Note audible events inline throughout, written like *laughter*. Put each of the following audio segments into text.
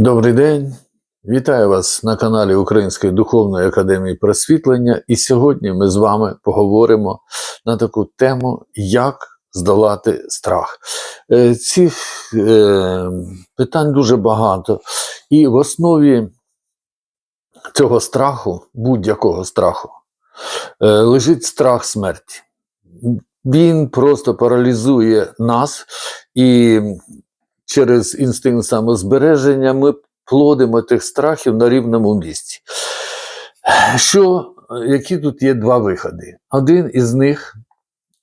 Добрий день, вітаю вас на каналі Української духовної академії просвітлення. І сьогодні ми з вами поговоримо на таку тему, як здолати страх. Е, Цих е, питань дуже багато, і в основі цього страху, будь-якого страху, е, лежить страх смерті. Він просто паралізує нас і через інстинкт самозбереження ми плодимо тих страхів на рівному місці. Що, які тут є два виходи? Один із них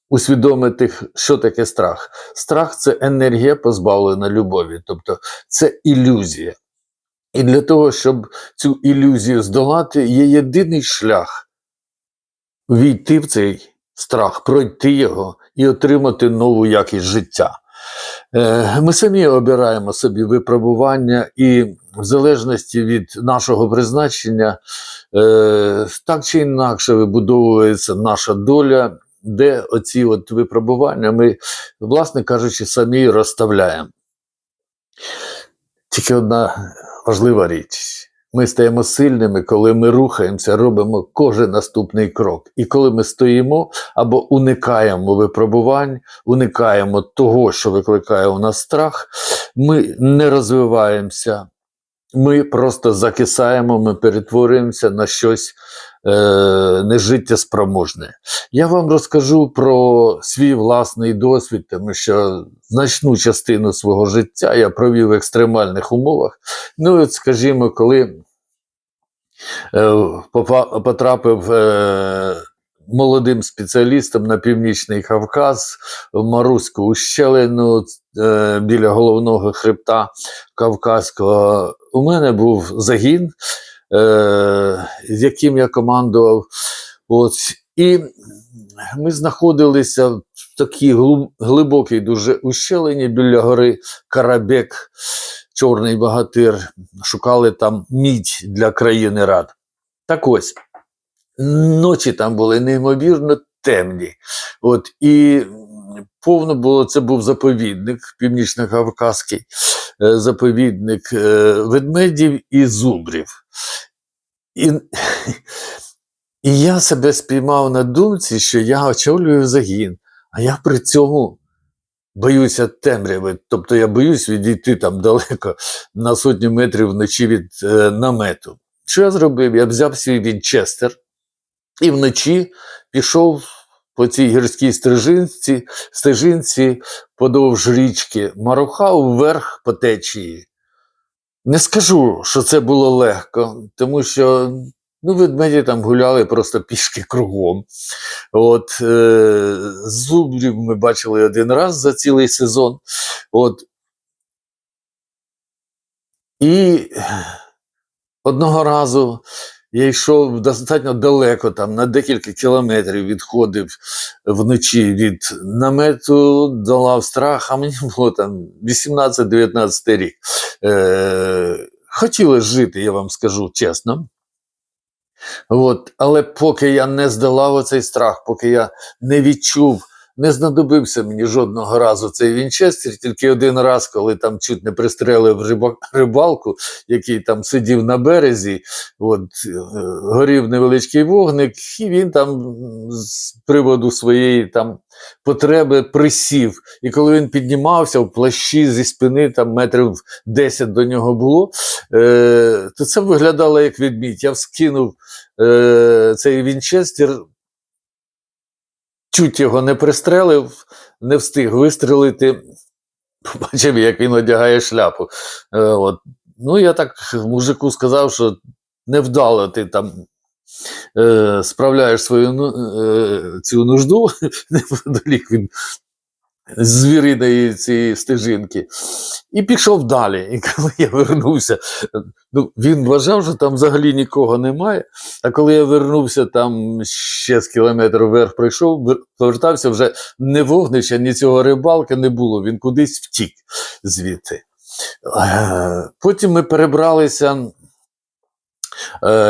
усвідомити, що таке страх. Страх це енергія, позбавлена любові, тобто це ілюзія. І для того, щоб цю ілюзію здолати, є єдиний шлях війти в цей страх, пройти його і отримати нову якість життя. Е, Ми самі обираємо собі випробування, і в залежності від нашого призначення, е, так чи інакше вибудовується наша доля, де оці от випробування ми, власне кажучи, самі розставляємо. Тільки одна важлива річ. Ми стаємо сильними, коли ми рухаємося, робимо кожен наступний крок. І коли ми стоїмо або уникаємо випробувань, уникаємо того, що викликає у нас страх, ми не розвиваємося, ми просто закисаємо, ми перетворюємося на щось е, нежиттєспроможне. Я вам розкажу про свій власний досвід, тому що значну частину свого життя я провів в екстремальних умовах. Ну, от, скажімо, коли е, потрапив е, молодим спеціалістом на Північний Кавказ, в Маруську ущелину е, біля головного хребта Кавказького, у мене був загін, е, яким я командував. От, і ми знаходилися в такій глибокій дуже ущелині біля гори Карабек, Чорний Багатир. Шукали там мідь для країни рад. Так ось, ночі там були неймовірно темні. От, і повно було, це був заповідник, північно-кавказький заповідник е, ведмедів і зубрів. І, і я себе спіймав на думці, що я очолюю загін, а я при цьому боюся темряви. Тобто я боюсь відійти там далеко на сотню метрів вночі від е, намету. Що я зробив? Я взяв свій вінчестер і вночі пішов по цій гірській стежинці, стежинці подовж річки, марухав вверх по течії. Не скажу, що це було легко, тому що ну, ведмеді там гуляли просто пішки кругом. От, е, зубрів ми бачили один раз за цілий сезон. От. І одного разу я йшов достатньо далеко, там на декілька кілометрів відходив вночі від намету, долав страх, а мені було там 18-19 рік. Е, хотілося жити, я вам скажу чесно. От, але поки я не здолав оцей страх, поки я не відчув, не знадобився мені жодного разу цей вінчестер, тільки один раз, коли там чуть не пристрелив риба- рибалку, який там сидів на березі, от, е, горів невеличкий вогник, і він там з приводу своєї там потреби присів. І коли він піднімався в плащі зі спини, там метрів 10 до нього було, е, то це виглядало як відмідь. Я вскинув е, цей вінчестер, чуть його не пристрелив, не встиг вистрелити. Побачив, як він одягає шляпу. Е, от. Ну, я так мужику сказав, що невдало ти там е, справляєш свою ну, е, цю нужду *laughs* неподалік від звіриної цієї стежинки. І пішов далі. І коли я вернувся, ну, він вважав, що там взагалі нікого немає. А коли я вернувся, там ще з кілометр вверх прийшов, повертався вже не вогнища, ні цього рибалки не було. Він кудись втік звідти. Потім ми перебралися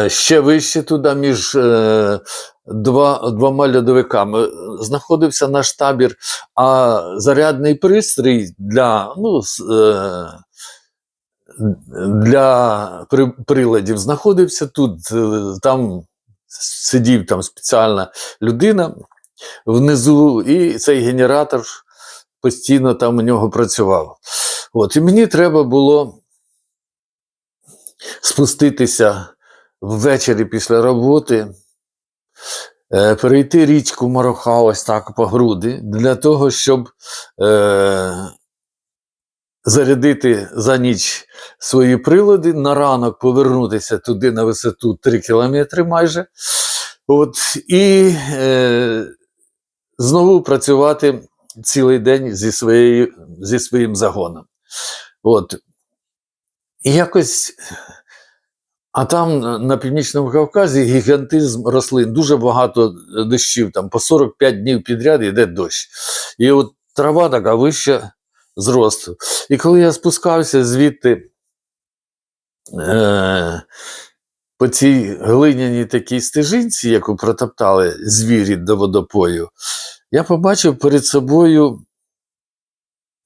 ще вище туди, між е, два, двома льодовиками. Знаходився наш табір, а зарядний пристрій для ну, е, для приладів знаходився тут, е, там сидів там спеціальна людина внизу, і цей генератор постійно там у нього працював. От, і мені треба було спуститися ввечері після роботи, е, перейти річку Мароха ось так по груди, для того, щоб е, зарядити за ніч свої прилади, на ранок повернутися туди на висоту 3 кілометри майже. От, і е, знову працювати цілий день зі, своєю, зі своїм загоном. От. І якось. А там на- на північному Кавказі гігантизм рослин, дуже багато дощів, там по 45 днів підряд йде дощ. І от трава така вища зросту. І коли я спускався звідти е, по цій глиняній такій стежинці, яку протоптали звірі до водопою, я побачив перед собою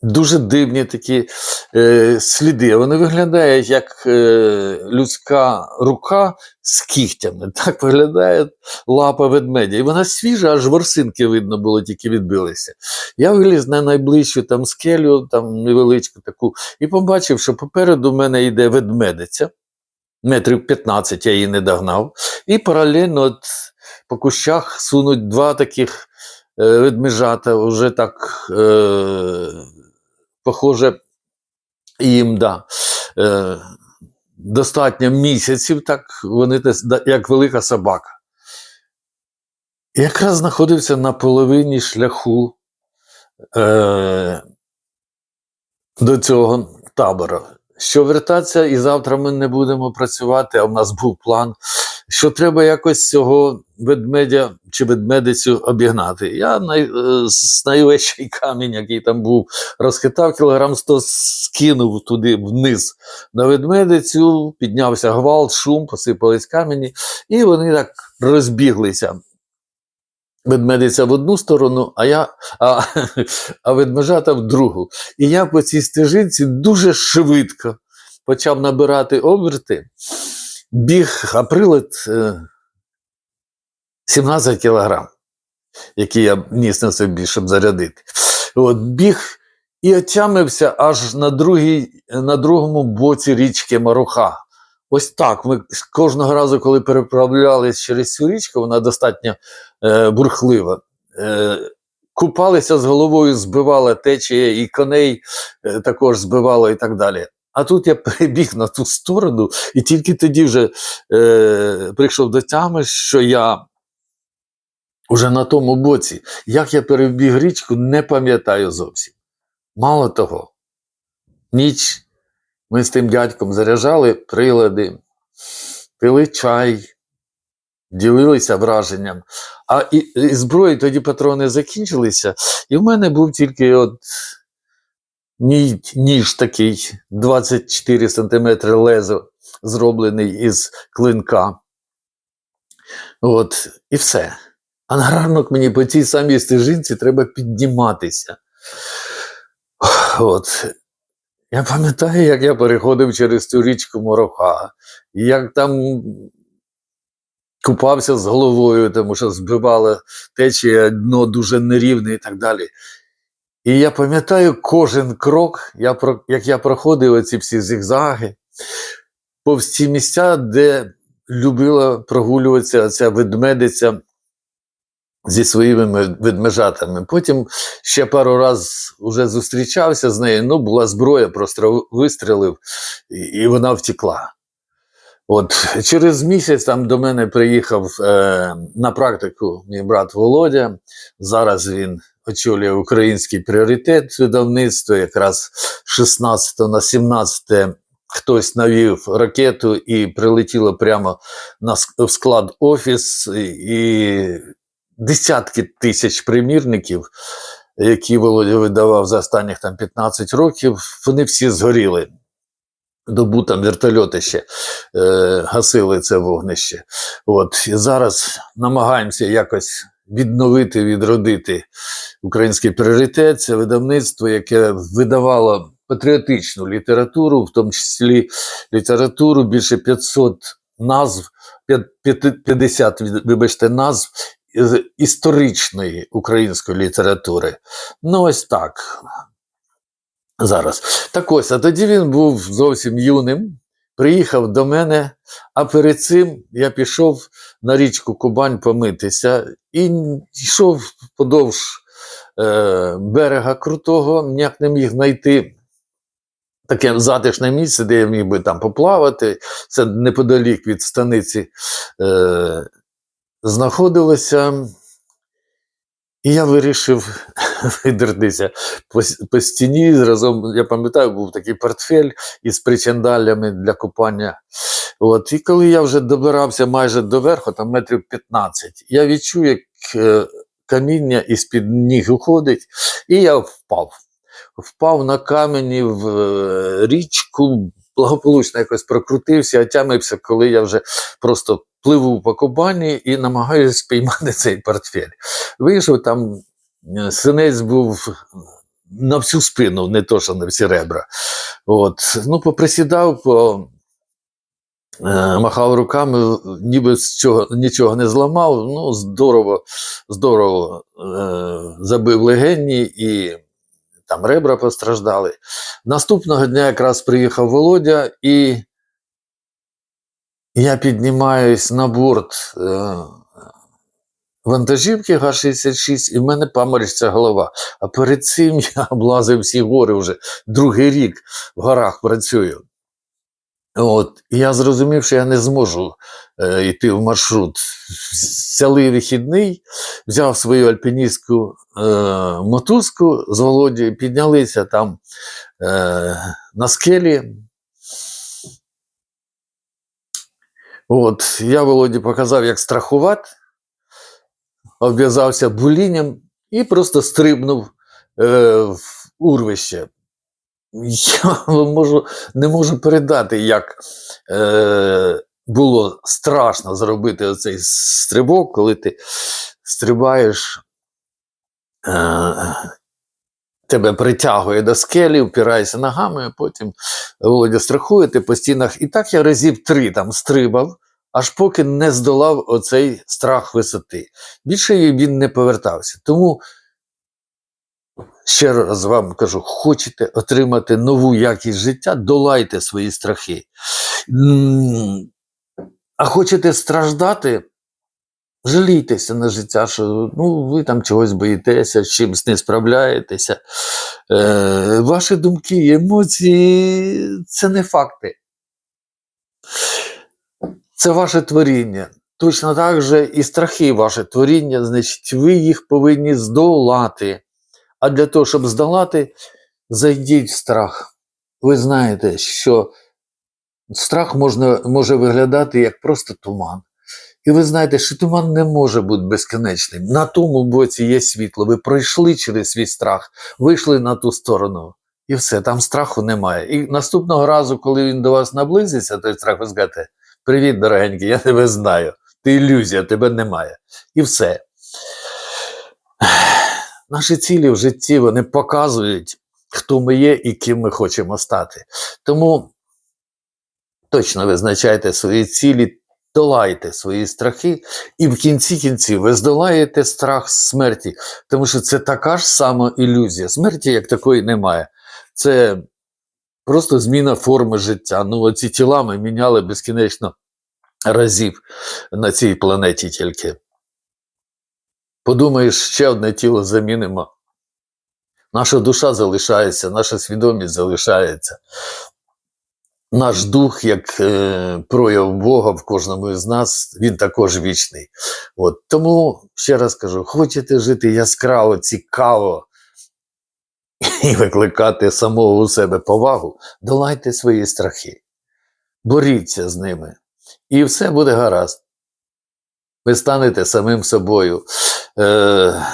дуже дивні такі е, сліди. Вони виглядають як е, людська рука з кігтями. *laughs* Так виглядає лапа ведмедя. І вона свіжа, аж ворсинки видно було, тільки відбилися. Я виліз на найближчу там скелю, там невеличку таку, і побачив, що попереду мене йде ведмедиця. Метрів 15 я її не догнав. І паралельно от по кущах сунуть два таких е, ведмежата, вже так е, похоже, їм да, е, достатньо місяців, так вони як велика собака. І якраз знаходився на половині шляху е, до цього табору. Що вертатися, і завтра ми не будемо працювати, а в нас був план, що треба якось цього ведмедя чи ведмедицю обігнати. Я най, е, з найвищий камінь, який там був, розхитав кілограм 100, скинув туди вниз на ведмедицю, піднявся гвалт, шум, посипались камені, і вони так розбіглися. Ведмедиця в одну сторону, а я, а, *laughs* а ведмежата в другу. І я по цій стежинці дуже швидко почав набирати оберти, біг, а прилад е, 17 кілограм, який я ніс на собі, щоб зарядити. От, біг і отямився аж на, другій, на другому боці річки Маруха. Ось так. Ми кожного разу, коли переправлялись через цю річку, вона достатньо е, бурхлива. Е, купалися з головою, збивала течія, і коней е, також збивало і так далі. А тут я *laughs* перебіг на ту сторону, і тільки тоді вже е, прийшов до тями, що я уже на тому боці. Як я перебіг річку, не пам'ятаю зовсім. Мало того, ніч ми з тим дядьком заряджали прилади, пили чай, ділилися враженням. А і, і зброї тоді патрони закінчилися, і в мене був тільки от ніж такий 24 см лезо, зроблений із клинка. От, і все. А на ранок мені по цій самій стежинці треба підніматися. От. Я пам'ятаю, як я переходив через цю річку Мороха, як там купався з головою, тому що збивала течія, дно дуже нерівне і так далі. І я пам'ятаю кожен крок, я, як я проходив оці всі зігзаги, повз ці місця, де любила прогулюватися ця ведмедиця зі своїми ведмежатами. Потім ще пару раз вже зустрічався з нею. Ну, була зброя, просто вистрілив, і, і вона втекла. От через місяць там до мене приїхав е, на практику мій брат Володя. Зараз він очолює український пріоритет видавництва. Якраз 16 на 17 хтось навів ракету і прилетіло прямо на в склад офіс, і десятки тисяч примірників, які Володя видавав за останніх там 15 років, вони всі згоріли. Добу там вертольоти ще е, гасили це вогнище. От і зараз намагаємося якось відновити, відродити український пріоритет. Це видавництво, яке видавало патріотичну літературу, в тому числі літературу більше 500 назв, 50, вибачте, назв історичної української літератури. Ну, ось так. Зараз. Так ось, а тоді він був зовсім юним, приїхав до мене, а перед цим я пішов на річку Кубань помитися і йшов подовж е, берега крутого, ніяк не міг знайти таке затишне місце, де я міг би там поплавати. Це неподалік від станиці е, знаходилося. І я вирішив *laughs* видертися по, по стіні. Разом, я пам'ятаю, був такий портфель із причандалями для купання. От, і коли я вже добирався майже до верху, там метрів 15, я відчув, як е, каміння із-під ніг уходить, і я впав. Впав на камені в е, річку, благополучно якось прокрутився, отямився, коли я вже просто пливу по кубані і намагаюся спіймати цей портфель. Вийшов там, е, синець був на всю спину, не то, що на всі ребра. От. Ну, поприсідав, по, е, махав руками, ніби з чого, нічого не зламав. Ну, здорово, здорово е, забив легені і там ребра постраждали. Наступного дня якраз приїхав Володя, і я піднімаюсь на борт е, вантажівки Га-66, і в мене паморочиться голова. А перед цим *laughs* я облазив всі гори вже другий рік в горах працюю. От, і я зрозумів, що я не зможу е, йти в маршрут. Взяли вихідний, взяв свою альпіністську е, мотузку з Володією, піднялися там е, на скелі. От, я Володі показав, як страхувати, обв'язався булінням і просто стрибнув е, в урвище. Я *laughs* можу, не можу передати, як е, було страшно зробити оцей стрибок, коли ти стрибаєш, е, тебе притягує до скелі, впираєшся ногами, а потім Володя страхує ти по стінах. І так я разів три там стрибав, аж поки не здолав оцей страх висоти. Більше він не повертався. Тому ще раз вам кажу: хочете отримати нову якість життя, долайте свої страхи. А хочете страждати, жалійтеся на життя, що ну, ви там чогось боїтеся, з чимось не справляєтеся. Е, ваші думки, емоції це не факти. Це ваше творіння. Точно так же і страхи ваше творіння, значить, ви їх повинні здолати. А для того, щоб здолати, зайдіть в страх. Ви знаєте, що страх можна, може виглядати як просто туман. І ви знаєте, що туман не може бути безкінечним. На тому боці є світло. Ви пройшли через свій страх, вийшли на ту сторону, і все, там страху немає. І наступного разу, коли він до вас наблизиться, той страх, ви скажете: Привіт, дорогенький, я тебе знаю. Ти ілюзія, тебе немає. І все. Наші цілі в житті вони показують, хто ми є і ким ми хочемо стати. Тому точно визначайте свої цілі, долайте свої страхи, і в кінці кінців ви здолаєте страх смерті, тому що це така ж сама ілюзія. Смерті як такої немає. Це просто зміна форми життя. Ну, оці тіла ми міняли безкінечно разів на цій планеті тільки. Подумаєш, ще одне тіло замінимо. Наша душа залишається, наша свідомість залишається. Наш дух, як е, прояв Бога в кожному із нас, він також вічний. От. Тому ще раз кажу: хочете жити яскраво, цікаво і викликати самого у себе повагу, долайте свої страхи, боріться з ними, і все буде гаразд. Ви станете самим собою. Е,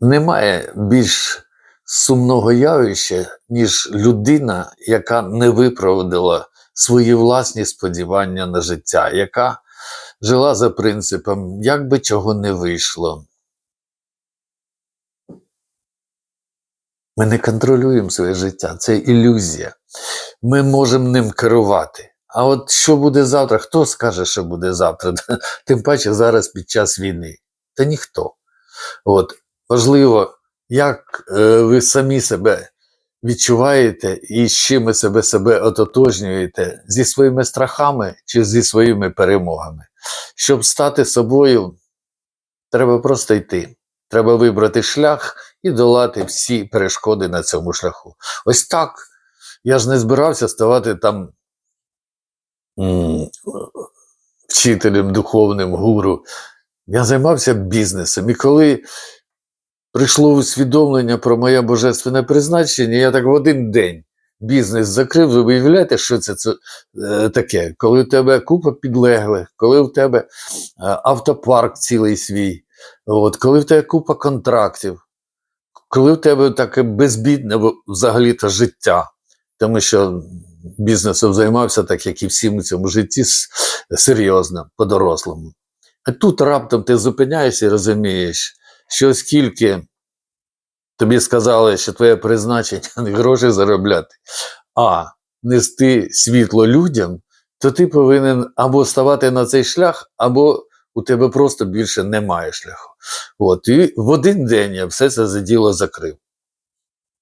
немає більш сумного явища, ніж людина, яка не виправдала свої власні сподівання на життя, яка жила за принципом, як би чого не вийшло. Ми не контролюємо своє життя, це ілюзія. Ми можемо ним керувати. А от що буде завтра? Хто скаже, що буде завтра? *laughs* Тим паче зараз під час війни. Та ніхто. От. Важливо, як е, ви самі себе відчуваєте і з чим ви себе себе ототожнюєте зі своїми страхами чи зі своїми перемогами. Щоб стати собою, треба просто йти. Треба вибрати шлях і долати всі перешкоди на цьому шляху. Ось так. Я ж не збирався ставати там вчителем, духовним гуру. Я займався бізнесом. І коли прийшло усвідомлення про моє божественне призначення, я так в один день бізнес закрив. Ви уявляєте, що це, це е, таке? Коли в тебе купа підлеглих, коли в тебе е, автопарк цілий свій, от, коли в тебе купа контрактів, коли в тебе таке безбідне взагалі-то життя, тому що бізнесом займався, так як і всім у цьому житті, серйозно, по-дорослому. А тут раптом ти зупиняєшся і розумієш, що оскільки тобі сказали, що твоє призначення не гроші заробляти, а нести світло людям, то ти повинен або ставати на цей шлях, або у тебе просто більше немає шляху. От, і в один день я все це за діло закрив.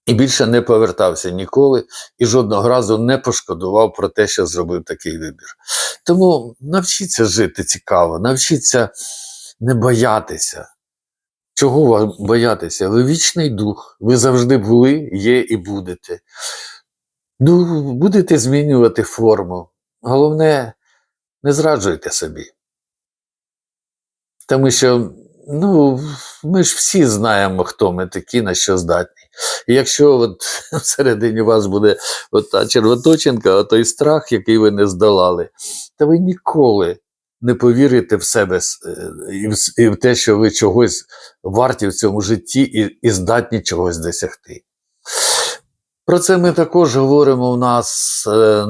І більше не повертався ніколи, і жодного разу не пошкодував про те, що зробив такий вибір. Тому навчіться жити цікаво, навчіться не боятися. Чого вам боятися? Ви вічний дух, ви завжди були, є і будете. Ну, будете змінювати форму. Головне, не зраджуйте собі. Тому що, ну, ми ж всі знаємо, хто ми такі, на що здатні. І якщо от *laughs* всередині вас буде от та червоточинка, той страх, який ви не здолали, то ви ніколи не повірите в себе е, і в, те, що ви чогось варті в цьому житті і, і здатні чогось досягти. Про це ми також говоримо у нас е,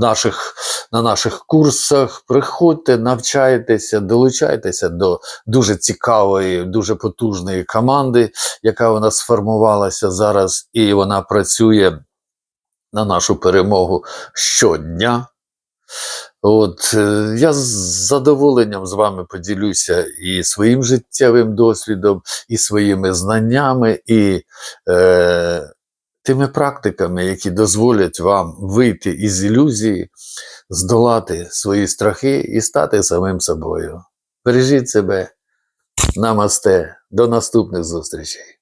наших, на наших курсах. Приходьте, навчайтеся, долучайтеся до дуже цікавої, дуже потужної команди, яка у нас сформувалася зараз, і вона працює на нашу перемогу щодня. От е, я з задоволенням з вами поділюся і своїм життєвим досвідом, і своїми знаннями, і е, тими практиками, які дозволять вам вийти із ілюзії, здолати свої страхи і стати самим собою. Бережіть себе. Намасте. До наступних зустрічей.